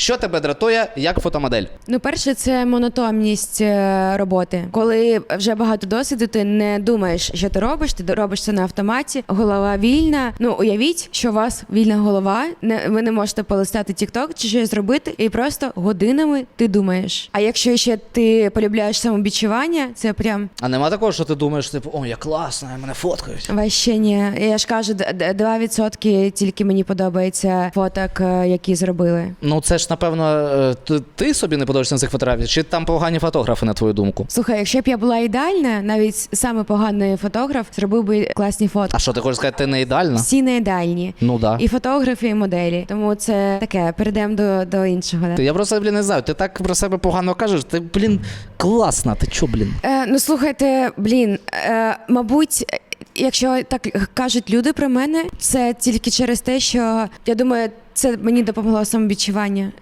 Що тебе дратує як фотомодель? Ну, перше, це монотонність е, роботи. Коли вже багато досвіду, ти не думаєш, що ти робиш, ти робиш це на автоматі, голова вільна. Ну уявіть, що у вас вільна голова, не ви не можете полистати TikTok чи щось зробити, і просто годинами ти думаєш. А якщо ще ти полюбляєш самобічування, це прям А нема такого, що ти думаєш, типу, о, я класна, мене фоткають. Вообще ні. Я ж кажу, д- д- 2% тільки мені подобається фоток, е, які зробили. Ну це ж напевно е, ти, собі не подобаєшся на цих фотографіях, чи там погані фотографи, на твою думку? Слухай, якщо б я була ідеальна, навіть саме поганий фотограф зробив би класні фотки. А що ти хочеш сказати, ти не ідеальна? Всі не ідеальні. Ну да. І фотографи, і моделі. Тому це таке. Перейдемо до, до іншого. да. Я просто блін не знаю. Ти так про себе погано кажеш. Ти, блін, класна. Ти чо, блін? Е, ну слухайте, блін, е, мабуть. Якщо так кажуть люди про мене, це тільки через те, що я думаю, це мені допомогло самовідчування.